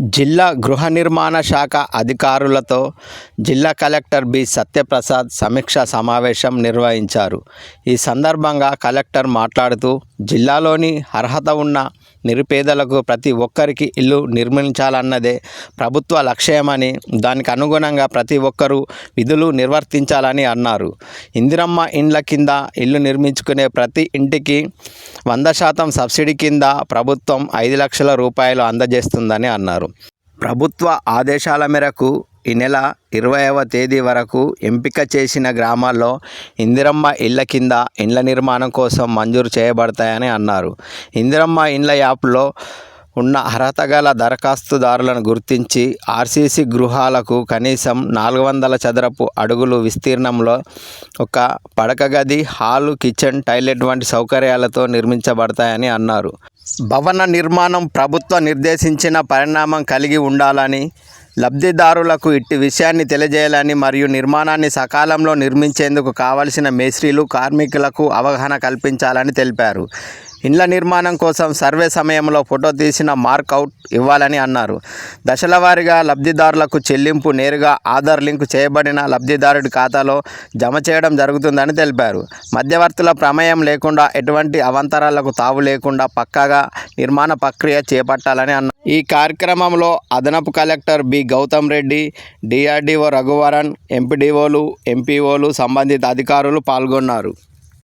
జిల్లా గృహ నిర్మాణ శాఖ అధికారులతో జిల్లా కలెక్టర్ బి. సత్యప్రసాద్ సమీక్ష సమావేశం నిర్వహించారు. ఈ సందర్భంగా కలెక్టర్ మాట్లాడుతూ జిల్లాలోని అర్హత ఉన్న నిరుపేదలకు ప్రతి ఒక్కరికి ఇల్లు నిర్మించాలన్నదే ప్రభుత్వ లక్ష్యమని దానికి అనుగుణంగా ప్రతి ఒక్కరూ విధులు నిర్వర్తించాలని అన్నారు. ఇందిరమ్మ ఇండ్ల కింద ఇల్లు నిర్మించుకునే ప్రతి ఇంటికి వంద శాతం సబ్సిడీ కింద ప్రభుత్వం ఐదు లక్షల రూపాయలు అందజేస్తుందని అన్నారు. ప్రభుత్వ ఆదేశాల మేరకు ఈ నెల ఇరవైవ తేదీ వరకు ఎంపిక చేసిన గ్రామాల్లో ఇందిరమ్మ ఇళ్ళ కింద ఇండ్ల నిర్మాణం కోసం మంజూరు చేయబడతాయని అన్నారు. ఇందిరమ్మ ఇండ్ల యాప్లో ఉన్న అర్హత గల దరఖాస్తుదారులను గుర్తించి ఆర్సీసీ గృహాలకు కనీసం నాలుగు వందల చదరపు అడుగులు విస్తీర్ణంలో ఒక పడక గది హాలు కిచెన్ టాయిలెట్ వంటి సౌకర్యాలతో నిర్మించబడతాయని అన్నారు. భవన నిర్మాణం ప్రభుత్వ నిర్దేశించిన పరిణామం కలిగి ఉండాలని లబ్ధిదారులకు ఇట్టి విషయాన్ని తెలియజేయాలని మరియు నిర్మాణాన్ని సకాలంలో నిర్మించేందుకు కావలసిన మేస్త్రీలు కార్మికులకు అవగాహన కల్పించాలని తెలిపారు. ఇండ్ల నిర్మాణం కోసం సర్వే సమయంలో ఫోటో తీసిన మార్కౌట్ ఇవ్వాలని అన్నారు. దశల వారీగా లబ్ధిదారులకు చెల్లింపు నేరుగా ఆధార్ లింక్ చేయబడిన లబ్ధిదారుడి ఖాతాలో జమ చేయడం జరుగుతుందని తెలిపారు. మధ్యవర్తుల ప్రమేయం లేకుండా ఎటువంటి అవంతరాలకు తావు లేకుండా పక్కాగా నిర్మాణ ప్రక్రియ చేపట్టాలని అన్నారు ఈ కార్యక్రమంలో అదనపు collector B. Gautam Reddy DRDO Raghuvaran ఎంపీడీఓలు ఎంపీఓలు సంబంధిత అధికారులు పాల్గొన్నారు.